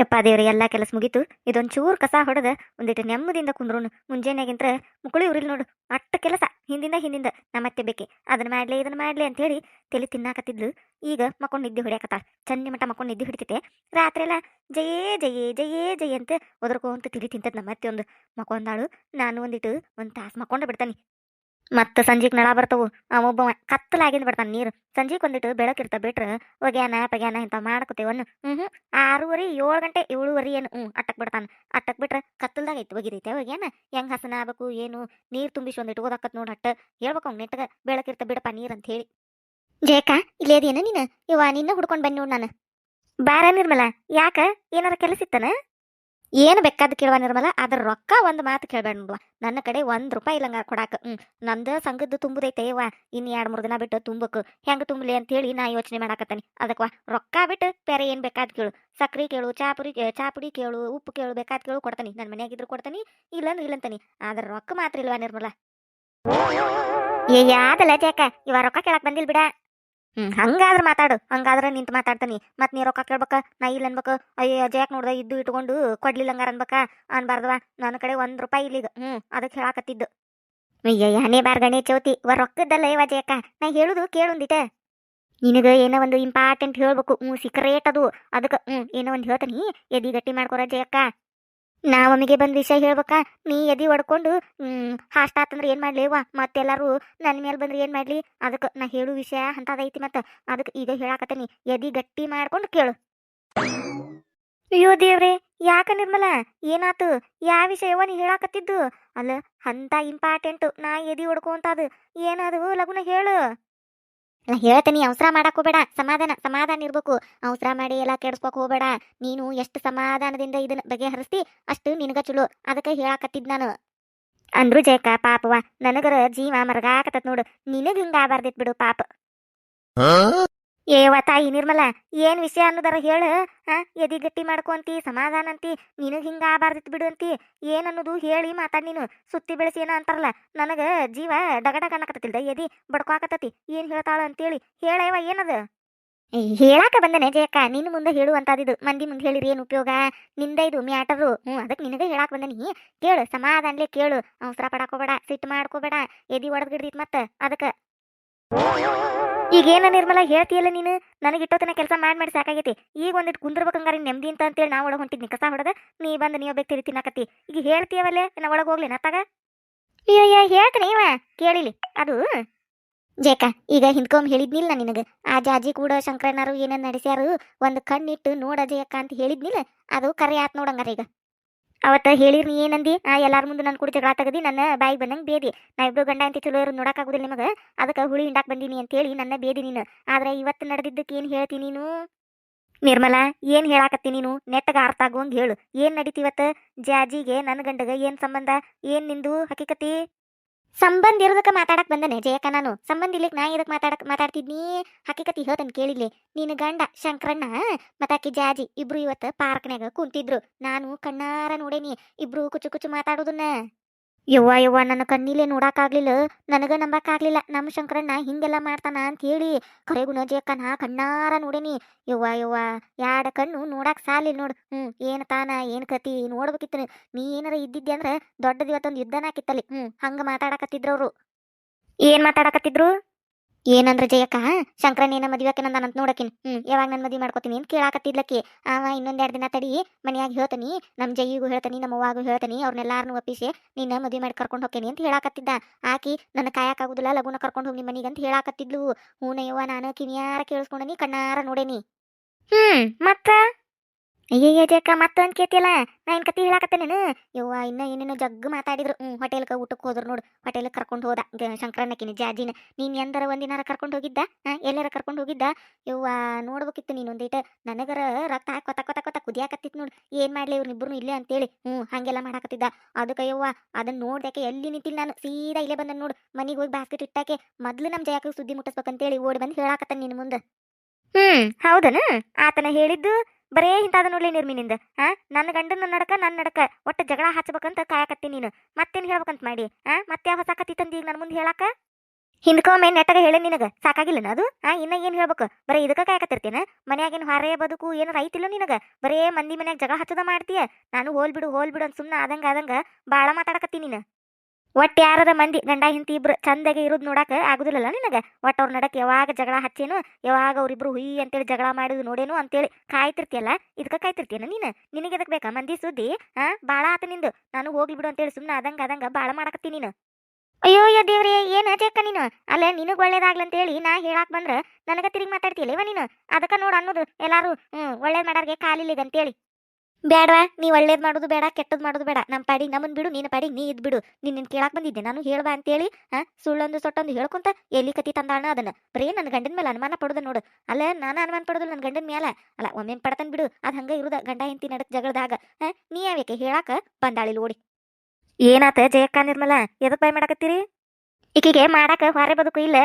ಯಪ್ಪ ದೇವ್ರಿ, ಎಲ್ಲ ಕೆಲಸ ಮುಗೀತು. ಇದೊಂದು ಚೂರು ಕಸ ಹೊಡೆದ ಒಂದಿಟ್ಟು ನೆಮ್ಮದಿಯಿಂದ ಕುಂದ್ರೋನು. ಮುಂಜಾನೆಗಿಂತ ಮುಕುಳಿ ಉರಿಲ್ ನೋಡು, ಅಟ್ಟ ಕೆಲಸ, ಹಿಂದಿಂದ ಹಿಂದಿಂದ ನಮ್ಮತ್ತೆ ಬೇಕೆ. ಅದನ್ನ ಮಾಡ್ಲಿ ಇದನ್ನ ಮಾಡ್ಲಿ ಅಂತ ಹೇಳಿ ತಲೆ ತಿನ್ನಾಕತ್ತಿದ್ಲು. ಈಗ ಮಕ್ಕೊಂಡು ನಿದ್ದೆ ಹೊಡ್ಯಾಕತ್ತಾಳ. ಚನ್ನಿ ಮಠ ಮಕ್ಕೊಂಡು ನಿದ್ದೆ ಹಿಡಿತೈತೆ. ರಾತ್ರಿ ಎಲ್ಲ ಜಯೇ ಜಯೇ ಜಯೇ, ಜಯ ಅಂತ ಒದರ್ಕೊಂತ ತಿಳಿ ತಿಂತದ್ ನಮ್ಮತ್ತೆ ಒಂದು ಮಕ್ಕೊಂದಾಳು. ನಾನು ಒಂದಿಟ್ಟು ಒಂದು ತಾಸು ಮಕ್ಕೊಂಡ ಬಿಡ್ತಾನೆ. ಮತ್ತೆ ಸಂಜೆಗೆ ನಳ ಬರ್ತವು. ಒಬ್ಬ ಕತ್ತಲಾಗಿಂದ ಬಿಡ್ತಾನೆ ನೀರು. ಸಂಜೆಗೆ ಒಂದಿಟ್ಟು ಬೆಳಕಿರ್ತ ಬಿಟ್ರ ಒಗ್ಯಾನ, ಪಗ್ಯಾನ ಅಂತ ಮಾಡ್ಕೋತೇವನ್ನು ಹ್ಞೂ ಹ್ಞೂ ಆರೂವರೆ ಏಳು ಗಂಟೆ, ಏಳುವರೆ ಏನು ಹ್ಞೂ ಅಟ್ಟಕ್ ಬಿಡ್ತಾನೆ. ಅಟ್ಟಕ್ ಬಿಟ್ರ ಕತ್ತಲ್ದಾಗ ಐತಿ ಒಗಿದೈತೆ ಒಗ್ಯಾನ? ಹೆಂಗ್ ಹಸನ ಆಗ್ಬೇಕು, ಏನು? ನೀರು ತುಂಬಿಸಿ ಒಂದಿಟ್ಟು ಓದಾಕತ್ ನೋಡಿ ಅಟ್ಟ. ಹೇಳ್ಬೇಕು ಅವ್ನು ನೆಟ್ಟಗ ಬೆಳಕಿರ್ತ ಬಿಡಪ್ಪ ನೀರು ಅಂತ ಹೇಳಿ. ಜೇಕ ಇಲ್ಲೇದೇನ ನೀನು? ಇವ ನಿನ್ನ ಹುಡ್ಕೊಂಡು ಬನ್ನಿ ನೋಡು ನಾನು. ಬಾರ ನಿರ್ಮಲ, ಯಾಕ? ಏನಾರ ಕೆಲಸ ಇತ್ತನ? ಏನು ಬೇಕಾದ ಕೇಳುವ ನಿರ್ಮಲ ಅದ್ರ ರೊಕ್ಕ ಒಂದು ಮಾತು ಕೇಳಬೇಡ ನೋಡುವ ನನ್ನ ಕಡೆ ಒಂದು ರೂಪಾಯಿ ಇಲ್ಲಂಗ ಕೊಡಾಕ. ಹ್ಞೂ ನಂದು ಸಂಘದ್ದು ತುಂಬುದೈತೆ ಯವ್ವ ಇನ್ನು ಎರಡು ಮೂರು ದಿನ ಬಿಟ್ಟು ಹೆಂಗ್ ಹೆಂಗೆ ತುಂಬಲಿ ಅಂತೇಳಿ ನಾ ಯೋಚನೆ ಮಾಡಾಕತ್ತಾನೆ. ಅದಕ್ವ, ರೊಕ್ಕ ಬಿಟ್ಟು ಬೇರೆ ಏನು ಬೇಕಾದ್ ಕೇಳು. ಸಕ್ರೆ ಕೇಳು ಚಾಪುರಿ ಚಾಪುಡಿ ಕೇಳು, ಉಪ್ಪು ಕೇಳು ಬೇಕಾದ್ ಕೇಳು ಕೊಡ್ತಾನೆ. ನನ್ನ ಮನ್ಯಾಗಿದ್ರು ಕೊಡ್ತಾನೆ, ಇಲ್ಲಂದ್ರೆ ಇಲ್ಲಂತಾನೆ. ಆದ್ರೆ ರೊಕ್ಕ ಮಾತ್ರ ಇಲ್ವಾ ನಿರ್ಮಲ? ಏ ಯಾದಲ್ಲ ಜಾಕ ಇವ ರೊಕ್ಕ ಕೇಳಕ್ ಬಂದಿಲ್ ಬಿಡ. ಹ್ಮ್, ಹಂಗಾದ್ರೆ ಮಾತಾಡು. ಹಂಗಾದ್ರೆ ನಿಂತು ಮಾತಾಡ್ತಾನಿ. ಮತ್ ನೀ ರೊಕ್ಕ ಕೇಳ್ಬೇಕ? ನಾ ಇಲ್ಲ ಅನ್ಬೇಕು. ಅಯ್ಯ ಜಾಕ್ ನೋಡ್ದ? ಇದ್ದು ಇಟ್ಕೊಂಡು ಕೊಡ್ಲಿಲ್ಲ ಹಂಗಾರ ಅನ್ಬೇಕ? ಅನ್ಬಾರ್ದವ ನನ್ನ ಕಡೆ ಒಂದ್ ರೂಪಾಯಿ ಇಲ್ಲೀಗ. ಹ್ಮ್ ಅದಕ್ಕೆ ಹೇಳಾಕತ್ತಿದ್ದು. ಅಯ್ಯಯ್ಯ ಹನೇ ಬಾರ್ ಗಣೇಶ ಚೌತಿ. ಇವ ರೊಕ್ಕದ್ದಲ್ಲ ಇವ ಜಯಕ್ಕ ನಾ ಹೇಳುದು ಕೇಳುಂದಿಟ. ನಿನಗ ಏನೋ ಒಂದು ಇಂಪಾರ್ಟೆಂಟ್ ಹೇಳ್ಬೇಕು. ಹ್ಞೂ ಸಿಕ್ರೇಟ್ ಅದು. ಅದಕ್ಕೆ ಹ್ಞೂ ಏನೋ ಒಂದು ಹೇಳ್ತಾನಿ. ಎದಿ ಗಟ್ಟಿ ಮಾಡ್ಕೊರ ಜಯಕ್ಕ ನಾ ಒಮ್ಮಿಗೆ ಬಂದ್ ವಿಷಯ ಹೇಳ್ಬೇಕಾ? ನೀ ಎದಿ ಹೊಡ್ಕೊಂಡು ಹಾಸ್ಟ್ ಆತಂದ್ರೆ ಏನ್ ಮಾಡ್ಲಿವ ಮತ್ತೆಲ್ಲಾರು ನನ್ನ ಮೇಲೆ ಬಂದ್ರೆ ಏನ್ ಮಾಡ್ಲಿ? ಅದಕ್ಕೆ ನಾ ಹೇಳು ವಿಷಯ ಅಂತದೈತಿ ಮತ್ತ ಅದಕ್ಕೆ ಈಗ ಹೇಳಾಕತ್ತೀನಿ. ಎದಿ ಗಟ್ಟಿ ಮಾಡ್ಕೊಂಡು ಕೇಳು. ಅಯ್ಯೋ ದೇವ್ರೆ, ಯಾಕ ನಿರ್ಮಲ? ಏನಾತು? ಯಾವ ವಿಷಯವ ನೀ ಹೇಳಾಕತ್ತಿದ್ದು? ಅಲ್ಲ, ಅಂತ ಇಂಪಾರ್ಟೆಂಟ್ ನಾ ಎದಿ ಹೊಡ್ಕೊಂತದು. ಏನದು ಲಗುನ ಹೇಳು. ನಾ ಹೇಳ್ತೀನಿ ಅವಸರ ಮಾಡಕ್ ಹೋಗ್ಬೇಡ. ಸಮಾಧಾನ ಸಮಾಧಾನ ಇರ್ಬೇಕು. ಅವಸರ ಮಾಡಿ ಎಲ್ಲ ಕೆಡ್ಸ್ಕೊಕ್ ಹೋಗ್ಬೇಡ. ನೀನು ಎಷ್ಟು ಸಮಾಧಾನದಿಂದ ಇದನ್ನ ಬಗೆಹರಿಸ್ತಿ, ಅಷ್ಟು ನಿನಗ ಚಲೋ. ಅದಕ್ಕೆ ಹೇಳಾಕತ್ತಿದ್ ನಾನು. ಅಂದ್ರು ಜಯಕ ಪಾಪವ ನನಗರ ಜೀವ ಮರಗಾಕತ್ತತ್ ನೋಡು. ನಿನಗ ಹಿಂಗ ಆಬಾರ್ದಿತ್ ಬಿಡು, ಪಾಪ. ಏವ ತಾಯಿ ನಿರ್ಮಲ, ಏನ್ ವಿಷಯ ಅನ್ನೋದರ ಹೇಳು ಎದಿ ಗಟ್ಟಿ ಮಾಡ್ಕೊಂತಿ, ಸಮಾಧಾನ ಅಂತಿ, ನಿನಗ್ ಹಿಂಗ ಆಬಾರ್ದಿತ್ ಬಿಡು ಅಂತಿ ಏನನ್ನೋದು ಹೇಳಿ ಮಾತಾಡ್ ನೀನು, ಸುತ್ತಿ ಬೆಳೆಸಿ ಏನ ಅಂತಾರಲ್ಲ, ನನಗ ಜೀವ ಡಗಡಗ ಅನ್ನಕತ್ತಿಲ್ದ ಎದಿ ಬಡ್ಕೋಕತ್ತತಿ, ಏನ್ ಹೇಳ್ತಾಳ ಅಂತೇಳಿ ಹೇಳವ ಏನದ? ಹೇಳಾಕ ಬಂದನೆ ಜಯಕ್ಕ ನಿನ್ನ ಮುಂದೆ ಹೇಳುವಂತಾದಿದು, ಮಂದಿ ಮುಂದೆ ಹೇಳಿರಿ ಏನು ಉಪಯೋಗ, ನಿಂದ ಇದು ಮ್ಯಾಟರು ಹ್ಞೂ ಅದಕ್ಕೆ ನಿನಗೆ ಹೇಳಾಕ ಬಂದನಿ, ಕೇಳು, ಸಮಾಧಾನಲೆ ಕೇಳು, ಅವಸರ ಪಡಾಕೋಬೇಡ ಸಿಟ್ಟು ಮಾಡ್ಕೋಬೇಡ, ಎದಿ ಒಡೆದ್ಗಿಡ್ದಿತ್ತು ಮತ್ತ, ಅದಕ್ಕೆ ಈಗ ಏನ ನಿರ್ಮಲ ಹೇಳ್ತೀಯಲ್ಲ ನೀನು? ನನಗೆ ಇಟ್ಟೋತನ ಕೆಲಸ ಮಾಡಿ ಮಾಡಿ ಸಾಕಾಗೈತಿ. ಈಗ ಒಂದಿಟ್ಟು ಕುಂದ್ರಬೇಕಂಗಾರ ನೆಮ್ಮದಿ ಅಂತ ಅಂತೇಳಿ ನಾ ಒಳಗೆ ಹೊಂಟಿದ್ನಿ ಕಸ ಹೊಡೆದ. ನೀ ಬಂದು ನೀ ಒಬ್ಬಕ್ಕೆ ತಿರಿ ತಿನ್ನಕತ್ತಿ. ಈಗ ಹೇಳ್ತೀಯವಲ್ಲೇ? ನಾ ಒಳಗೆ ಹೋಗ್ಲಿ ನತ್ತಾಗ ಅಯ್ಯಯ್ಯ ಹೇಳ್ತೀನಿ ಇವ. ಕೇಳಿಲಿ. ಅದು? ಜೇಕ, ಈಗ ಹಿಂದ್ಕೊಮ್ ಹೇಳಿದ್ನಿಲ್ಲ ನಿನಗೆ. ಆ ಜಾಜಿ ಕೂಡ ಶಂಕರನಾರು ಏನೇನು ನಡೆಸ್ಯಾರು ಒಂದು ಕಣ್ಣಿಟ್ಟು ನೋಡ ಜಯಕ್ಕ ಅಂತ ಹೇಳಿದ್ನಿಲ್ಲ ಅದು ಕರೆ ಆತ್ ನೋಡಂಗಾರ ಈಗ. ಅವತ್ತ ಹೇಳಿರ್ ನೀ ಏನಂದಿ? ಆ ಎಲ್ಲಾರ ಮುಂದೆ ನನ್ನ ಕೂಡ ಜಗಳ ತಗದಿ, ನನ್ನ ಬಾಯಿಗೆ ಬಂದಂಗೆ ಬೇದಿ. ನಾ ಇಬ್ಬರು ಗಂಡ ಅಂತ ಚಲೋ ಇರೋ ನೋಡಕ್ಕಾಗುದಿಲ್ಲ ನಿಮಗೆ. ಅದಕ್ಕೆ ಹುಳಿ ಹಿಂಡಾಕ್ ಬಂದೀನಿ ಅಂತೇಳಿ ನನ್ನ ಬೇದಿ ನೀನು. ಆದ್ರೆ ಇವತ್ತು ನಡೆದಿದ್ದಕ್ಕೆ ಏನು ಹೇಳ್ತಿ ನೀನು? ನಿರ್ಮಲಾ, ಏನ್ ಹೇಳಾಕತ್ತಿ ನೀನು? ನೆಟ್ಟಗ ಅರ್ಥ ಆಗುವಂಗೆ ಹೇಳು. ಏನ್ ನಡೀತಿ ಇವತ್ತು? ಜಾಜಿಗೆ ನನ್ನ ಗಂಡಗ ಏನ್ ಸಂಬಂಧ? ಏನ್ ನಿಂದು ಹಕಿಕತಿ? ಸಂಬಂಧ ಇರೋದಕ್ಕೆ ಮಾತಾಡಕ್ ಬಂದನೆ ಜಯಕ್ಕ ನಾನು. ಸಂಬಂಧ ಇಲ್ಲಿಕ್ ನಾ ಇದಕ್ಕೆ ಮಾತಾಡಕ್ ಮಾತಾಡ್ತಿದ್ನಿ? ಹಾಕಿಕತಿ ಹೇಳ್ತಾನೆ ಕೇಳಿಲ್ಲಿ ನೀನು ಗಂಡ ಶಂಕರಣ್ಣ ಮತ್ತಾಕಿ ಜಾಜಿ ಇಬ್ರು ಇವತ್ತು ಪಾರ್ಕ್ನ್ಯಾಗ ಕುಂತಿದ್ರು. ನಾನು ಕಣ್ಣಾರ ನೋಡೇನಿ. ಇಬ್ರು ಕುಚು ಕುಚು ಮಾತಾಡೋದನ್ನ. ಯವ್ವ ಯವ್ವ, ನನ್ನ ಕಣ್ಣಿಲೆ ನೋಡಕಾಗ್ಲಿಲ್ಲ ನನಗ ನಂಬಕ್ಕಾಗ್ಲಿಲ್ಲ. ನಮ್ಮ ಶಂಕರಣ್ಣ ಹಿಂಗೆಲ್ಲ ಮಾಡ್ತಾನ ಅಂತ ಹೇಳಿ ಕರೆಗೂ ಕಣ್ಣಾರ ನೋಡೇನಿ. ಯವ್ವ ಯವ್ವ, ಯಾಡ ಕಣ್ಣು ನೋಡಕ್ ಸಾಲಿಲ್ಲ ನೋಡು. ಹ್ಮ್, ಏನ್ ತಾನ, ಏನ್ ಕತಿ ನೋಡ್ಬೇಕಿತ್ತು ನೀ ಏನಾರ ಇದ್ದಿದ್ದೆ ಅಂದ್ರೆ ದೊಡ್ಡದು ಇವತ್ತೊಂದು ಯುದ್ಧನ ಆಕಿತ್ತಲ್ಲಿ ಹ್ಮ್, ಹಂಗ ಮಾತಾಡಕತ್ತಿದ್ರು ಅವ್ರು. ಏನ್ ಮಾತಾಡಕತ್ತಿದ್ರು? ಏನಂದ್ರ ಜಯಕ್ಕ? ಶಂಕರ ನೀನ ಮದ್ವೆ ಅಂತ ನೋಡಕಿನ್. ಹ್ಮ್, ಯಾವಾಗ ನನ್ನ ಮದ್ವಿ ಮಾಡ್ಕೋತೀನಿ ಅಂತ ಕೇಳಾಕತ್ತಿದ್ಲಕ್ಕಿ ಅವ ಇನ್ನೊಂದೆರಡು ದಿನ ತಡಿ, ಮನ್ಯಾಗ ಹೇಳ್ತಾನಿ ನಮ್ಮ ಜಯಿಗೂ ಹೇಳ್ತಾನಿ ನಮ್ಮ ಅವ್ವಾಗೂ ಹೇಳ್ತಾನಿ ಅವ್ರನ್ನೆಲ್ಲಾರನು ಒಪ್ಪಿಸಿ ನಿನ್ನ ಮದುವೆ ಮಾಡಿ ಕರ್ಕೊಂಡು ಹೋಗ್ತೀನಿ ಅಂತ ಹೇಳಾಕತ್ತಿದ್ದ. ಆಕಿ, ನನ್ನ ಕಾಯಕ್ಕಾಗುದಿಲ್ಲ ಲಗುನ ಕರ್ಕೊಂಡು ಹೋಗಿ ಮನಿಗೆ ಅಂತ ಹೇಳಾಕತ್ತಿದ್ಲು. ಹೂನಯ್ಯವ್ವ, ನಾನು ಕಿನಿಯಾರ ಕೇಳಿಸ್ಕೊಂಡನಿ, ಕಣ್ಣಾರ ನೋಡೇನಿ. ಹ್ಮ್, ಮತ್ತ? ಅಯ್ಯಯ್ಯ ಜಕ್ಕ ಮತ್ತೊಂದು ಕೇತಿಯಲ್ಲ ನಾ ಏನ್ ಕತಿ ಹೇಳಾಕತ್ತೇನೇನು ಯವ್ವ, ಇನ್ನ ಏನೇನೋ ಜಗ್ಗು ಮಾತಾಡಿದ್ರು. ಹ್ಞೂ ಹೋಟೆಲ್ಗೆ ಊಟಕ್ಕೆ ಹೋದ್ರು ನೋಡು. ಹೋಟೆಲ್ಗೆ ಕರ್ಕೊಂಡು ಹೋದ. ಶಂಕರಣ್ಣಕಿನ ಜಾಜಿನ. ನೀನು ಎಂದರ ಒಂದಿನಾರ ಕರ್ಕೊಂಡು ಹೋಗಿದ್ದ? ಹಾಂ, ಎಲ್ಲಾರ ಕರ್ಕೊಂಡು ಹೋಗಿದ್ದ? ಯವ್ವ, ನೋಡ್ಬೇಕಿತ್ತು ನೀನು ಒಂದೀಟ ನನಗರ ರಕ್ತ ಹಾಕೋತ ಕೊತ ಕೊತ ಕೊತ ಕುದಿಯಾಕತ್ತಿತ್ತು ನೋಡು. ಏನ್ ಮಾಡ್ಲಿ ಇವ್ರನ್ನಿಬ್ರು ಇಲ್ಲೇ ಅಂತೇಳಿ. ಹ್ಞೂ ಹಾಗೆಲ್ಲ ಮಾಡಾಕತ್ತಿದ್ದ. ಅದಕ್ಕೆ ಯವ್ವ ಅದನ್ನ ನೋಡ್ದಕ್ಕೆ ಎಲ್ಲಿ ನಿಂತಿಲ್ಲ ನಾನು. ಸೀದಾ ಇಲ್ಲೇ ಬಂದ ನೋಡು. ಮನಿಗೆ ಹೋಗಿ ಬಾಸ್ಕೆಟ್ ಇಟ್ಟಾಕೆ ಮೊದ್ಲು ನಮ್ಮ ಜಯಕ್ಕೆ ಸುದ್ದಿ ಮುಟ್ಟಿಸ್ಬೇಕಂತೇಳಿ ಓಡಿ ಬಂದು ಹೇಳಾಕತ್ತ ನಿನ್ ಮುಂದೆ. ಹ್ಮ್. ಹೌದನ? ಆತನ ಹೇಳಿದ್ದು ಬರೇ ಇಂತಾದ ನೋಡ್ಲಿ ನಿರ್ಮಿನಿಂದ. ಹಾ ನನ್ನ ಗಂಡನ ನಡಕ, ನನ್ನ ನಡಕ. ಒಟ್ಟ ಜಗಳ ಹಚ್ಚಬೇಕಂತ ಕಾಯಕತ್ತಿ ನೀನು. ಮತ್ತೇನ್ ಹೇಳ್ಬೇಕಂತ ಮಾಡಿ? ಹಾ ಮತ್ತೆ ಹೊಸ ಕತ್ತಿ ತಂದಿ ಈಗ ನನ್ನ ಮುಂದೆ ಹೇಳಾಕ? ಹಿಂದ್ಕೊಮ್ಮೆ ನೆಟ್ಟಗ ಹೇಳಿ ನಿನಗ? ಸಾಕಾಗಿಲ್ಲನ ಅದು? ಹಾ ಇನ್ನ ಏನ್ ಹೇಳ್ಬೇಕು? ಬರೀ ಇದಕ್ಕ ಕಾಯಕತ್ತಿರ್ತೇನ? ಮನ್ಯಾಗಿನ ಹೊರೆ ಬದುಕು ಏನು ರೈತಿಲ್ಲ ನಿನಗ? ಬರೇ ಮಂದಿ ಮನ್ಯಾಗ ಜಗಳ ಹಚ್ಚದ ಮಾಡ್ತೀಯ? ನಾನು ಹೋಲ್ ಬಿಡು ಹೋಲ್ ಬಿಡು ಅಂತ ಸುಮ್ಮನೆ ಆದಂಗ ಆದಂಗ ಬಾಳ ಮಾತಾಡಕತ್ತಿ ನೀನು. ಒಟ್ಟು ಯಾರದ ಮಂದಿ ಗಂಡ ಹಿಂತಿ ಇಬ್ರು ಚಂದಾಗೆ ಇರೋದು ನೋಡಕ್ಕೆ ಆಗುದಿಲ್ಲಲ್ಲ ನಿನಗೆ? ಒಟ್ಟು ಅವ್ರ ನಡಕ್ಕೆ ಯಾವಾಗ ಜಗಳ ಹಚ್ಚೇನು, ಯಾವಾಗ ಅವ್ರಿಬ್ರು ಹುಯಿ ಅಂತೇಳಿ ಜಗಳ ಮಾಡಿದ್ ನೋಡೇನು ಅಂತೇಳಿ ಕಾಯ್ತಿರ್ತಿಯಲ್ಲ? ಇದಕ್ಕ ಕಾಯ್ತಿರ್ತೀಯನ ನೀನು? ನಿನಗೆ ಅದಕ್ಕೆ ಬೇಕಾ ಮಂದಿ ಸುದ್ದಿ, ಆ? ಭಾಳ ಆತ ನಿಂದು. ನಾನು ಹೋಗ್ಲಿ ಬಿಡು ಅಂತೇಳಿ ಸುಮ್ಮನೆ ಆದಂಗ ಆದಂಗ ಬಾಳ ಮಾಡಕತ್ತಿ ನೀನು. ಅಯ್ಯೋ ಅಯ್ಯೋ ದೇವ್ರಿ, ಏನ ಜಕ್ಕ ನೀನು? ಅಲ್ಲ, ನಿನಗ್ ಒಳ್ಳೇದಾಗ್ಲಂತೇಳಿ ನಾ ಹೇಳಾಕ್ ಬಂದ್ರ ನನಗ ತಿರುಗಿ ಮಾತಾಡ್ತಿಯಲ್ಲವ ನೀನು? ಅದಕ್ಕ ನೋಡು ಅನ್ನೋದು ಎಲ್ಲಾರು, ಹ್ಮ್, ಒಳ್ಳೇದ್ ಮಾಡಾರ್ಗೆ ಅಂತೇಳಿ. ಬೇಡವಾ, ನೀ ಒಳ್ಳೇದು ಮಾಡೋದು ಬೇಡ ಕೆಟ್ಟದ್ದು ಮಾಡೋದು ಬೇಡ. ನಮ್ಮ ಪಾಡಿ, ನಮ್ಮನ್ ಬಿಡು ನಿನ್ನ ಪಾಡಿ, ನೀ ಇದ್ ಬಿಡು. ನಿನ್ನ ಕೇಳಕ್ಕೆ ಬಂದಿದ್ದೆ. ನಾನು ಹೇಳ್ಬಾ ಅಂತೇಳಿ ಹಾ ಸುಳ್ಳೊಂದು ಸೊಟ್ಟೊಂದು ಹೇಳ್ಕೊಂತ ಎಲ್ಲಿ ಕತಿ ತಂದಾಣ ಅದನ್ನ. ಬರೀ ನನ್ನ ಗಂಡನ ಮೇಲೆ ಅನುಮಾನ ಪಡೋದು ನೋಡು. ಅಲ್ಲ, ನಾನು ಅನುಮಾನ ಪಡೋದು ನನ್ನ ಗಂಡನ ಮೇಲೆ ಅಲ್ಲ, ಒಮ್ಮೆ ಪಡತನ್ ಬಿಡು. ಅದು ಹಂಗ ಇರುದ ಗಂಡ ಹೆಂಡತಿ ನಡಕ್ ಜಗಳದಾಗ. ಹಾ ನೀ ಯಾವ್ಯಾಕೆ ಹೇಳಾಕ ಬಂದಾಳಿ ಓಡಿ. ಏನಾತ ಜಯಕ್ಕ ನಿರ್ಮಲ? ಎದಕ್ ಬಾಯ್ ಮಾಡಕತ್ತೀರಿ? ಈಕಿಗೆ ಮಾಡಾಕ ಹೊರೆ ಬದುಕು ಇಲ್ಲ.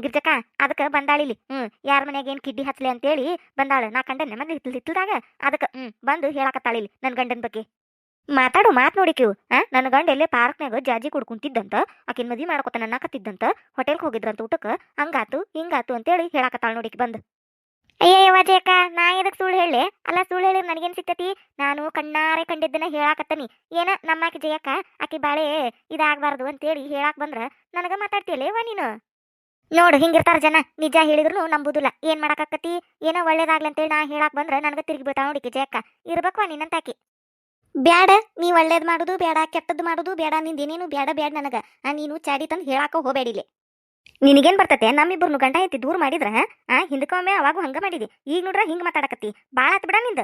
ಗಿರ್ಜಕ್ಕ ಅದಕ್ಕ ಬಂದಾಳಿಲಿ. ಹ್ಮ್, ಯಾರ ಮನ್ಯಾಗ ಏನ್ ಕಿಡ್ಡಿ ಹಚ್ಚಲಿ ಅಂತೇಳಿ ಬಂದಾಳ. ನಾ ಕಂಡನೆ ಮನೆ ಹಿತ್ತಲ್ ಹಿತ್ತಲ್ದಾಗ ಅದಕ್ಕ, ಹ್ಮ್, ಬಂದು ಹೇಳಾಕತ್ತಾಳಿಲಿ ನನ್ ಗಂಡನ ಬಗ್ಗೆ. ಮಾತಾಡು ಮಾತ್ ನೋಡಿಕಿವು ಆ ನನ್ನ ಗಂಡ ಎಲ್ಲೇ ಪಾರ್ಕ್ನಾಗ ಜಾಜಿ ಕುಡ್ಕೊಂತಿದ್ದಂತ ಆಕಿನ ಮದಿ ಮಾಡ್ಕೊತ ನನ್ನಾಕತ್ತಿದ್ದಂತ ಹೋಟೆಲ್ಗೆ ಹೋಗಿದ್ರಂತ ಊಟಕ್ಕ ಹಂಗಾತು ಹಿಂಗಾತು ಅಂತೇಳಿ ಹೇಳಾಕತ್ತಾಳ ನೋಡಿಕಿ ಬಂದು. ಅಯ್ಯಯ್ಯವ ಜಯಕ್ಕ ನಾ ಎದಕ್ ಸುಳ್ಳು ಹೇಳಿ? ಅಲ್ಲ, ಸುಳ್ಳು ಹೇಳಿ ನನಗೇನ್ ಸಿಕ್ತತಿ ನಾನು ಕಣ್ಣಾರೆ ಕಂಡಿದ್ದನ್ನ ಹೇಳಾಕತ್ತನಿ. ಏನ ನಮ್ಮಾಕಿ ಜಯಕ್ಕ, ಆಕಿ ಬಾಳೆ ಇದಾಗಬಾರ್ದು ಅಂತೇಳಿ ಹೇಳಾಕ್ ಬಂದ್ರ ನನಗ ವ ನೀನು? ನೋಡು, ಹಿಂಗಿರ್ತಾರ ಜನ. ನಿಜ ಹೇಳಿದ್ರು ನಂಬುದಿಲ್ಲ. ಏನ್ ಮಾಡಾಕತ್ತಿ ಏನೋ ಒಳ್ಳೇದಾಗ್ಲಿ ಅಂತೇಳಿ ನಾ ಹೇಳಾಕ್ ಬಂದ್ರ ನನಗ ತಿರುಗಿ ಬೀಳ್ತಾವ ನೋಡಿಕೆ ಜಯಕ್ಕ. ಇರ್ಬೇಕವ ನಿನ್ನಂತಾಕಿ. ಬ್ಯಾಡ, ನೀ ಒಳ್ಳೇದ್ ಮಾಡುದು ಬೇಡ ಕೆಟ್ಟದ್ದು ಮಾಡುದು ಬೇಡ ನಿಂದೇನೇನು ಬೇಡ ಬ್ಯಾಡ ನನಗ. ನೀನು ಚಾಡಿ ತಂದು ಹೇಳಾಕ ಹೋಗ್ಬೇಡಿಲಿ ನಿನಗೇನ್ ಬರ್ತತೆ? ನಮ್ಮಿಬ್ಬರನ್ನು ಗಂಡ ಐತಿ ದೂರ ಮಾಡಿದ್ರ ಆ, ಹಿಂದಕ್ಕೊಮ್ಮೆ ಅವಾಗ ಹಂಗ ಮಾಡಿದಿ. ಈಗ ನೋಡ್ರ ಹಿಂಗ ಮಾತಾಡಕತ್ತಿ. ಬಾಳ ಆತ್ ಬಿಡ ನಿಂದ.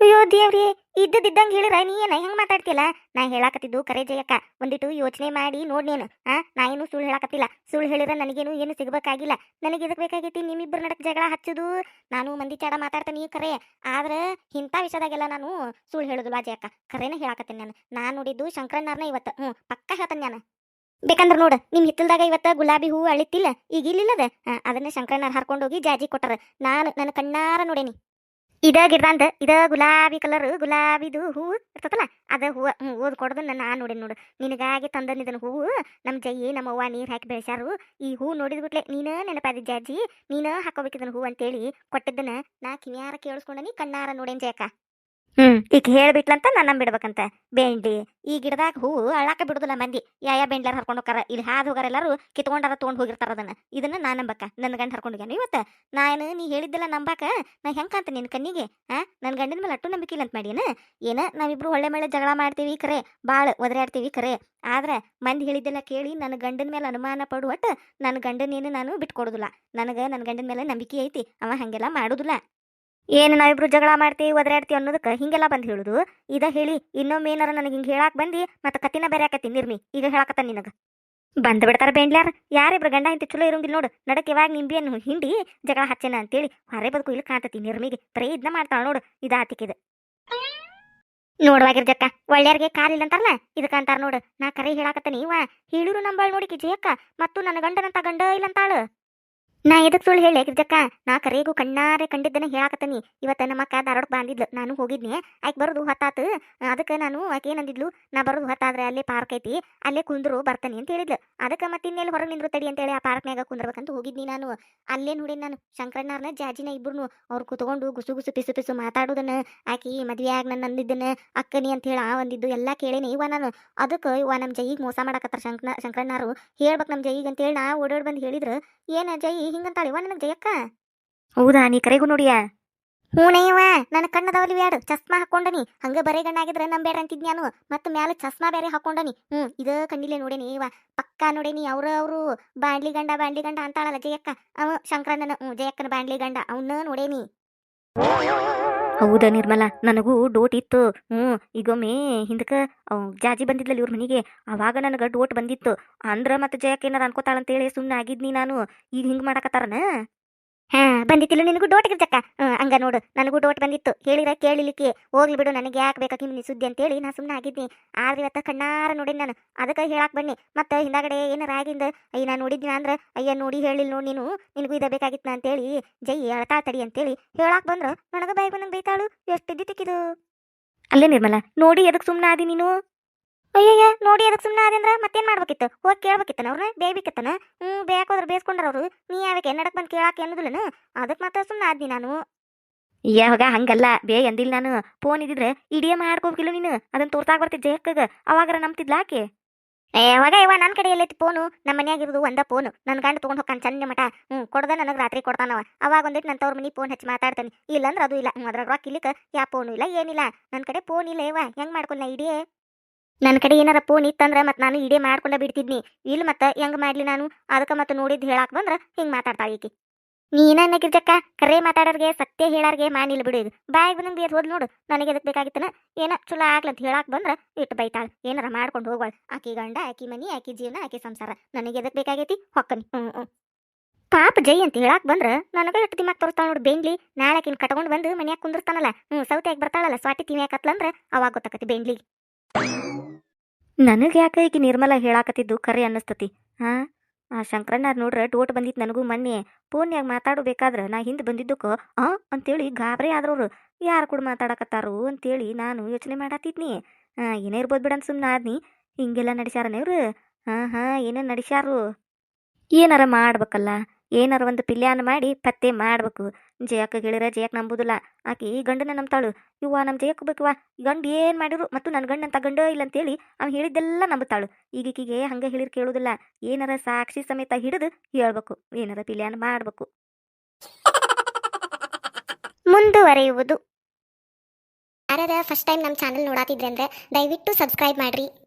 ಅಯ್ಯೋ ದೇವ್ರಿ ಇದ್ದದಿದ್ದಂಗ ಹೇಳಿರ ನೀ ಏನ ಹೆಂಗ್ ಮಾತಾಡ್ತಿಲ್ಲ ನಾ ಹೇಳಾಕತ್ತಿದ್ದು ಕರೆ ಜಯಕ್ಕ. ಒಂದಿಟ್ಟು ಯೋಚನೆ ಮಾಡಿ ನೋಡ್ ನೀನು. ಆ, ನಾ ಏನು ಸುಳ್ಳು ಹೇಳಾಕತ್ತಿಲ್ಲ. ಸುಳ್ಳು ಹೇಳಿರ ನನಗೇನು ಏನು ಸಿಗಬೇಕಾಗಿಲ್ಲ. ನನಗೆ ಇದಕ್ ಬೇಕಾಗೈತಿ? ನಿಮ್ಮಿಬ್ಬರ ನಡಕ್ ಜಗಳ ಹಚ್ಚುದು? ನಾನು ಮಂದಿ ಚಾಡ ಮಾತಾಡ್ತಾನೆ ಕರೆ. ಆದ್ರ ಇಂಥ ವಿಷಯದಾಗೆಲ್ಲ ನಾನು ಸುಳ್ಳು ಹೇಳುದಿಲ್ಲ ಜಯಕ್ಕ. ಕರೆನ ಹೇಳಾಕತ್ತೀನಿ ನಾನು. ನಾನು ನೋಡಿದ್ದು ಶಂಕರಣ್ಣಾರ್ನ ಇವತ್ತು. ಹ್ಞೂ ಪಕ್ಕ ಹೇಳ್ತೇನೆ ನಾನು. ಬೇಕಂದ್ರ ನೋಡ, ನಿಮ್ ಹಿತ್ತಲ್ದಾಗ ಇವತ್ತ ಗುಲಾಬಿ ಹೂ ಅಳಿತಿಲ್ಲ, ಈಗ ಇಲ್ಲಿಲ್ಲದ? ಅದನ್ನ ಶಂಕರಣ್ಣಾರ್ ಹರ್ಕೊಂಡೋಗಿ ಜಾಜಿ ಕೊಟ್ಟರ. ನಾನು, ನನ್ನ ಕಣ್ಣಾರ ನೋಡೇನಿ. ಇದ ಗಿಡದಂದ, ಇದ ಗುಲಾಬಿ ಕಲರ್ ಗುಲಾಬಿದು ಹೂವು ಇರ್ತದಲ್ಲ, ಅದ ಹೂವ ಓದ್ ಕೊಡೋದನ್ನ ನಾನು ನೋಡೇನಿ ನೋಡು. ನಿನಗಾಗಿ ತಂದನಿದನ ಹೂವು ನಮ್ಮ ಜೈ ನಮ್ಮ ಅವ್ವ ನೀರು ಹಾಕಿ ಬೆಳೆಸ್ಯಾರು. ಈ ಹೂ ನೋಡಿದ ಬಿಟ್ಲೆ ನೀನ ನೆನಪಾದ ಜಾಜಿ, ನೀನ ಹೂ ಅಂತೇಳಿ ಕೊಟ್ಟಿದ್ದನ್ನ ನಾ ಕಿವಿಯಾರ ಕೇಳಿಸ್ಕೊಂಡನಿ ಕಣ್ಣಾರ ನೋಡೇನ್ ಜಯಕ್ಕ. ಹ್ಮ್. ಈಗ ಹೇಳ್ಬಿಟ್ಲಂತ ನಾನು ನಂಬಿಡ್ಬೇಕಂತ. ಬೆಂಡಿ, ಈ ಗಿಡದಾಗ ಹೂವು ಅಳ್ಳಾಕ ಬಿಡುದಿಲ್ಲ ಮಂದಿ. ಯಾ ಬೆಂಡ್ಲಾರ ಹರ್ಕೊಂಡು ಹೋಗಾರ ಇಲ್ಲಿ ಹಾದು ಹೋಗಾರ ಎಲ್ಲಾರು ಕಿತ್ಕೊಂಡಾರ ತೊಗೊಂಡು ಹೋಗಿರ್ತಾರ ಅದನ್ನ. ಇದನ್ನ ನಾ ನಂಬಕ್ಕ ನನ್ನ ಗಂಡ ಹರ್ಕೊಂಡು ಹೋಗ್ಯಾನ ಇವತ್ತ. ನಾನು ನೀ ಹೇಳಿದ್ದೆಲ್ಲ ನಂಬಾಕ ನಾ ಹೆಂಗ್ ಕಾಂತ ನಿನ್ ಕಣ್ಣಿಗೆ? ಆ? ನನ್ನ ಗಂಡನ ಮೇಲೆ ಅಟ್ಟು ನಂಬಿಕೆ ಇಲ್ಲ ಅಂತ ಮಾಡೀನ ಏನ ನಾವಿಬ್ರು ಒಳ್ಳೆ ಮಳೆ ಜಗಳ ಮಾಡ್ತೀವಿ ಕರೆ ಭಾಳ ಒದರಾಡ್ತೀವಿ ಕರೆ. ಆದ್ರೆ ಮಂದಿ ಹೇಳಿದ್ದೆಲ್ಲ ಕೇಳಿ ನನ್ನ ಗಂಡನ ಮೇಲೆ ಅನುಮಾನ ಪಡುವಟ್ಟ ನನ್ನ ಗಂಡನೇನು ನಾನು ಬಿಟ್ಕೊಡುದಿಲ್ಲ. ನನಗೆ ನನ್ನ ಗಂಡನ ಮೇಲೆ ನಂಬಿಕೆ ಐತಿ. ಅವ ಹಂಗೆಲ್ಲ ಮಾಡುದಿಲ್ಲ. ಏನು ನಾವಿಬ್ರು ಜಗಳ ಮಾಡ್ತೀವಿ, ಒದರಾಡ್ತೀವಿ ಅನ್ನೋದಕ್ಕೆ ಹಿಂಗೆಲ್ಲ ಬಂದು ಹೇಳುದು? ಇದ ಹೇಳಿ ಇನ್ನೊಮ್ಮೆ ಏನಾರ ನನಗೆ ಹಿಂಗೆ ಹೇಳಾಕ್ ಬಂದಿ ಮತ್ತೆ ಕತ್ತಿನ ಬೇರೆ ಆಕತಿ, ನಿರ್ಮಿ. ಈಗ ಹೇಳಾಕತ್ತ ನಿನಗ. ಬಂದ್ ಬಿಡ್ತಾರ ಬೇಂಡ್ಲ್ಯಾರ ಯಾರಿಬ್ರು ಗಂಡ ಇಂತ ಚಲೋ ಇರಂಗಿಲ್ಲ ನೋಡು. ನಡಕ್ಕೆ ಯಾವಾಗ ನಿಂಬಿಯನ್ನು ಹಿಂಡಿ ಜಗಳ ಹಚ್ಚೇನ ಅಂತೇಳಿ ಹೊರೆ ಬದುಕು ಇಲ್ಲಿ ಕಾಣ್ತತಿ ನಿರ್ಮಿಗೆ. ಬರೀ ಇದನ್ನ ಮಾಡ್ತಾಳ ನೋಡು ಇದಾತಿಕಿದ ನೋಡುವಾಗಿರ್ ಜಕ್ಕ, ಒಳ್ಳೆಯರ್ಗೆ ಕಾಲಿಲ್ಲ ಅಂತಾರಲ್ಲ? ಇದಕ್ಕ ಅಂತಾರ ನೋಡು. ನಾ ಕರೆ ಹೇಳಾಕತ್ತನಿ, ಇವ. ಹೇಳಿರು ನಂಬಾಳ್ ನೋಡಿಕಿ ಜಯಕ್ಕ, ಮತ್ತು ನನ್ನ ಗಂಡನಂತ ಗಂಡ ಇಲ್ಲ ಅಂತಾಳು ನಾ ಎದಕ್ ಸುಳ್ಳು ಹೇಳಿ ಗಿರ್ಜಕ್ಕ ನಾ ಕರೆಗೂ ಕಣ್ಣಾರೆ ಕಂಡಿದ್ದನ್ನ ಹೇಳಾಕತ್ತನಿ. ಇವತ್ತು ನಮ್ಮ ಅಕ್ಕ ಧಾರವಾಡಕ್ಕೆ ಬಂದಿದ್ಲು. ನಾನು ಹೋಗಿದ್ನಿ. ಆಯ್ಕೆ ಬರೋದು ಹೊತ್ತಾತು. ಅದಕ್ಕೆ ನಾನು ಆಕೆ ಏನಂದಿದ್ಲು ನಾ ಬರೋದು ಹೊತ್ತಾದ್ರೆ ಅಲ್ಲೇ ಪಾರ್ಕ್ ಐತಿ. ಅಲ್ಲೇ ಕುಂದ್ರು ಬರ್ತಾನೆ ಅಂತ ಹೇಳಿದ್ಲು. ಅದಕ್ಕೆ ಮತ್ತೆ ಇನ್ನೆಲ್ಲಿ ಹೊರಗೆ ನಿಂದ್ರು ತಡಿ ಅಂತೇಳಿ ಆ ಪಾರ್ಕ್ನಾಗ ಕುಂದ್ರಬೇಕಂತ ಹೋಗಿದ್ನಿ ನಾನು. ಅಲ್ಲೇ ನೋಡಿ ನಾನು ಶಂಕರಣ್ಣಾರ್ನ ಜಾಜಿನ ಇಬ್ರುನು ಅವ್ರು ಕುತ್ಕೊಂಡು ಗುಸು ಗುಸು ಪಿಸು ಪಿಸು ಮಾತಾಡೋದನ್ನ. ಆಕಿ ಮದ್ವೆ ಆಗ ನನ್ನ ಅಂದಿದ್ದನ್ನ, ಅಕ್ಕನಿ ಅಂತ ಹೇಳಿ ಆ ಒಂದಿದ್ದು ಎಲ್ಲ ಕೇಳೇನಿ. ಇವ ನಾನು ಅದಕ್ಕೆ ಇವ ನಮ್ಮ ಜೈಗೆ ಮೋಸ ಮಾಡಕತ್ತಾರ ಶಂಕರ ಶಂಕರಣ್ಣಾರು. ಹೇಳ್ಬೇಕು ನಮ್ಮ ಜೈಗೆ ಅಂತೇಳಿ ನಾ ಓಡಾಡ್ ಬಂದು ಹೇಳಿದ್ರು. ಏನ ಜೈ ಹಿಂಗಂತಾಳ. ಇವ ನನಗೆ ಜಯಕ್ಕ? ಹೌದಾ? ನೀ ಕರೆಗೂ ನೋಡಿಯ? ಹೂನೇವ ನನ್ನ ಕಣ್ಣದವಲಿ ಬ್ಯಾಡ. ಚಸ್ಮಾ ಹಾಕೊಂಡನಿ ಹಂಗ ಬರೇ ಗಣ್ಣಾಗಿದ್ರೆ ನಂಬೇಡ ಅಂತಿದ್ ನಾನು. ಮತ್ತೆ ಮ್ಯಾಲ ಚಸ್ಮಾ ಬೇರೆ ಹಾಕೊಂಡನಿ ಹ್ಮ್ ಇದ ಕಣ್ಣಿಲೆ ನೋಡೇನಿ ಇವ. ಪಕ್ಕಾ ನೋಡೇನಿ ಅವ್ರ ಅವರು. ಬಾಂಡ್ಲಿ ಗಂಡ ಬಾಂಡ್ಲಿ ಗಂಡ ಅಂತಾಳಲ್ಲ ಜಯಕ್ಕ. ಅವ ಶಂಕರಣ್ಣನ, ಹ್ಞೂ, ಜಯಕ್ಕನ ಬಾಂಡ್ಲಿ ಗಂಡ. ಅವನ್ನ ನೋಡೇನಿ. ಹೌದಾ ನಿರ್ಮಲಾ, ನನಗೂ ಡೋಟ್ ಇತ್ತು. ಹ್ಞೂ, ಈಗೊಮ್ಮೆ ಹಿಂದಕ ಜಾಜಿ ಬಂದಿದ್ಲಲ್ಲ ಇವ್ರ ಮನೆಗೆ ಅವಾಗ ನನಗೆ ಡೋಟ್ ಬಂದಿತ್ತು. ಅಂದ್ರ ಮತ್ತೆ ಜಯಕ್ಕೆ ಏನಾರ ಅನ್ಕೋತಾಳಂತೇಳಿ ಸುಮ್ಮನೆ ಆಗಿದ್ನಿ ನಾನು. ಈಗ ಹಿಂಗೆ ಮಾಡಕತ್ತಾರನ? ಹಾ, ಬಂದಿತ್ತಿಲ್ಲ ನಿನಗೂ ಡೋಟ್ ಹ್ಞೂ ಹಂಗ ನೋಡು, ನನಗೂ ಡೋಟ್ ಬಂದಿತ್ತು. ಹೇಳಿರ ಕೇಳಿಲಿಕ್ಕೆ. ಹೋಗ್ಲಿ ಬಿಡು, ನನಗೆ ಯಾಕೆ ಬೇಕಾಗಿ ನಿನ್ನ ಸುದ್ದಿ ಅಂತೇಳಿ ನಾ ಸುಮ್ಮನೆ ಆಗಿದ್ದೆ. ಆದ್ರೆ ಇವತ್ತ ಕಣ್ಣಾರ ನೋಡಿನಿ ನಾನು. ಅದಕ್ಕೆ ಹೇಳಾಕ್ ಬನ್ನಿ. ಮತ್ತೆ ಹಿಂದಾಗಡೆ ಏನಾರ ಆಗಿಂದ ಅಯ್ಯ ನಾನು ನೋಡಿದ್ನ ಅಂದ್ರೆ, ಅಯ್ಯ, ನೋಡಿ ಹೇಳಿಲ್ಲ ನೋಡಿ ನೀನು. ನಿನಗೂ ಇದ ಬೇಕಾಗಿತ್ತು ಅಂತೇಳಿ, ಜೈ ಅಳ್ತಾ ತಡಿ ಅಂತೇಳಿ ಹೇಳಾಕ್ ಬಂದ್ರ, ನನಗ ಬಾಯಿ ಬಂದಂಗೆ ಬೈತಾಳು. ಎಷ್ಟು ಇದ್ದಿತ್ತಿಕ್ಕಿದು ಅಲ್ಲೇ ನಿರ್ಮಲ, ನೋಡಿ ಎದಕ್ ಸುಮ್ಮನೆ ಆದಿ ನೀನು? ಅಯ್ಯಯ್ಯ, ನೋಡಿ ಅದಕ್ಕೆ ಸುಮ್ಮನೆ ಅದಂದ್ರ ಮತ್ತೇನ್ ಮಾಡ್ಬೇಕಿತ್ತು? ಹೋಗಿ ಕೇಳ್ಬೇಕಿತ್ತನ ಅವ್ರನ್ನ ಬೇಯ್ಬೇಕಿತ್ತನ? ಹ್ಞೂ, ಬೇಕೋದ್ರೆ ಬೇಯಿಸ್ಕೊಂಡ್ರ ಅವರು. ನೀ ಯಾವಾಗ ನಡಕ್ ಬಂದು ಕೇಳಾಕ ಅನ್ನೋದಿಲ್ಲನ ಅದಕ್ಕೆ ಮಾತ್ರ ಸುಮ್ಮನೆ ಆದ್ನಿ ನಾನು. ಯಾವಾಗ ಹಂಗಲ್ಲ ಬೇ ಎಂದಿಲ್ಲ ನಾನು. ಫೋನ್ ಇದ್ದಿದ್ರೆ ಇಡಿಯ ಮಾಡ್ಕೋಬೇಕಿಲ್ಲ ನೀನು. ಅದನ್ನ ತೋರ್ತಾಗ ಬರ್ತಿದ್ದೆ ಜೇಕಗ ಅವಾಗರ ನಂಬ್ತಿದ್ಲಾಕೆ ಯಾವಾಗ ಇವ ನನ್ನ ಕಡೆ ಎಲ್ಲೈತಿ ಫೋನು. ನಮ್ಮ ಮನ್ಯಾಗ ಇರೋದು ಒಂದ ಫೋನು. ನನ್ನ ಗಂಡ ತೊಗೊಂಡು ಹೋಗ್ತಾನೆ ಚಂದ ಮಠ. ಹ್ಞೂ, ಕೊಡ್ದ ನನಗೆ ರಾತ್ರಿ ಕೊಡ್ತಾನವ. ಅವಾಗ ಒಂದಿಟ್ಟು ನನ್ನ ತವ್ರ ಮನಿ ಫೋನ್ ಹಚ್ಚಿ ಮಾತಾಡ್ತಾನೆ. ಇಲ್ಲಂದ್ರೆ ಅದು ಇಲ್ಲ. ಅದ್ರಾಗ ರೊಕ್ಕ ಇಲ್ಲಿಕ ಯಾ ಫೋನು ಇಲ್ಲ, ಏನಿಲ್ಲ. ನನ್ನ ಕಡೆ ಫೋನ್ ಇಲ್ಲ ಇವ ಹೆಂಗ್ ಮಾಡ್ಕೊಂಡ್ ನಾ ಇಡಿಯೇ ನನ್ನ ಕಡೆ ಏನಾರ ಫೋನ್ ಇತ್ತಂದ್ರ ಮತ್ತೆ ನಾನು ಇಡೇ ಮಾಡ್ಕೊಂಡ ಬಿಡ್ತಿದ್ನಿ. ಇಲ್ಲ ಮತ್ತೆ ಹೆಂಗ್ ಮಾಡ್ಲಿ ನಾನು? ಅದಕ್ಕೆ ಮತ್ತೆ ನೋಡಿದ್ ಹೇಳಾಕ ಬಂದ್ರ ಹಿಂಗ್ ಮಾತಾಡ್ತಾಳ ಈಕಿ. ನೀನ ನಗಿರ್ಜಕ್ಕ ಕರೆ ಮಾತಾಡೋರ್ಗೆ ಸತ್ಯ ಹೇಳಾರ್ಗೆ ಮಾನಿಲ್ ಬಿಡು ಇದು. ಬಾಯಿಗೆ ಬಂದಂಗೆ ಬೇಸ್ ಹೋದ್ ನೋಡು. ನನಗೆ ಎದಕ್ ಬೇಕಾಗಿತ್ತನ? ಏನ ಚಲೋ ಆಗ್ಲಂತ ಹೇಳಾಕ ಬಂದ್ರ ಇಟ್ಟು ಬೈತಾಳ. ಏನಾರ ಮಾಡ್ಕೊಂಡು ಹೋಗ್ವಾಳ. ಆಕಿ ಗಂಡ, ಆಕಿ ಮನಿ, ಆಕಿ ಜೀವನ, ಆಕಿ ಸಂಸಾರ. ನನಗೆ ಎದಕ್ ಬೇಕಾಗೈತಿ? ಹೊಕ್ಕನಿ. ಹ್ಞೂ ಹ್ಞೂ ಪಾಪ ಜೈ ಅಂತ ಹೇಳಾಕ್ ಬಂದ್ರ ನನಗ ಇಟ್ಟು ದಿಮಾಕ್ ತೋರಿಸ್ತಾಳ ನೋಡು ಬೆಂಡ್ಲಿ. ನಾಳೆ ಆಕಿನ ಕಟ್ಕೊಂಡು ಬಂದು ಮನ್ಯಾಗ ಕುಂದಿರ್ತಾನಲ್ಲ. ಹ್ಞೂ ಸೌತೆಯಾಗಿ ಬರ್ತಾಳಲ್ಲ ಸ್ವಾತಿ ತಿನ್ಯಾಕತ್ಲಂದ್ರ ಅವಾಗ ಗೊತ್ತಾಕತಿ ಬೇಂಗ್ಲಿ ನನಗೆ ಯಾಕೆ ಈಗ ನಿರ್ಮಲ ಹೇಳಾಕತ್ತಿದ್ದು ಕರೆ ಅನ್ನಿಸ್ತತಿ? ಹಾಂ ಆ ಶಂಕರಣ್ಣ ನೋಡ್ರೆ ಡೋಟ್ ಬಂದಿತ್ತು ನನಗೂ ಮೊನ್ನೆ. ಫೋನ್ಯಾಗ ಮಾತಾಡಬೇಕಾದ್ರೆ ನಾ ಹಿಂದೆ ಬಂದಿದ್ದಕ್ಕೆ, ಆ? ಅಂತೇಳಿ ಗಾಬರಿ ಆದ್ರವ್ರು. ಯಾರು ಕೂಡ ಮಾತಾಡಕತ್ತಾರು ಅಂತೇಳಿ ನಾನು ಯೋಚನೆ ಮಾಡತ್ತಿದ್ನಿ ಏನೇ ಇರ್ಬೋದು ಬಿಡಂತ ಸುಮ್ಮನೆ ಆದ್ನಿ. ಹಿಂಗೆಲ್ಲ ನಡೆಸ್ಯಾರನ ಇವ್ರು ಹಾಂ ಹಾಂ, ಏನೇನು ನಡೆಸ್ಯಾರು? ಏನಾರ ಮಾಡ್ಬೇಕಲ್ಲ. ಏನಾರ ಒಂದು ಪಿಲ್ಯಾನ ಮಾಡಿ ಪತ್ತೆ ಮಾಡ್ಬೇಕು. ಜಯಕ್ಕ ಗೆಳಿರ ಜಯಕ್ ನಂಬುದಿಲ್ಲ. ಆಕಿ ಗಂಡನ ನಂಬ್ತಾಳು. ಇವ್ವ ನಮ್ಮ ಜಯಕ್ ಬೇಕವ್ವ ಗಂಡ ಏನು ಮಾಡಿರು ಮತ್ತು ನನ್ನ ಗಂಡ ಅಂತ ಗಂಡ ಇಲ್ಲ ಅಂತೇಳಿ ಅವ್ನು ಹೇಳಿದ್ದೆಲ್ಲ ನಂಬುತ್ತಾಳು. ಈಗೀಕಿಗೆ ಹಂಗೆ ಹೇಳಿರ್ ಕೇಳೋದಿಲ್ಲ. ಏನಾರ ಸಾಕ್ಷಿ ಸಮೇತ ಹಿಡಿದು ಹೇಳ್ಬೇಕು. ಏನಾರ ಪಿಲ್ಯಾನ ಮಾಡಬೇಕು. ಮುಂದುವರಿಯುವುದು. ಯಾರಾದ್ರ ಫಸ್ಟ್ ಟೈಮ್ ನಮ್ಮ ಚಾನಲ್ ನೋಡಾತಿದ್ರೆ ಅಂದ್ರೆ ದಯವಿಟ್ಟು ಸಬ್ಸ್ಕ್ರೈಬ್ ಮಾಡ್ರಿ.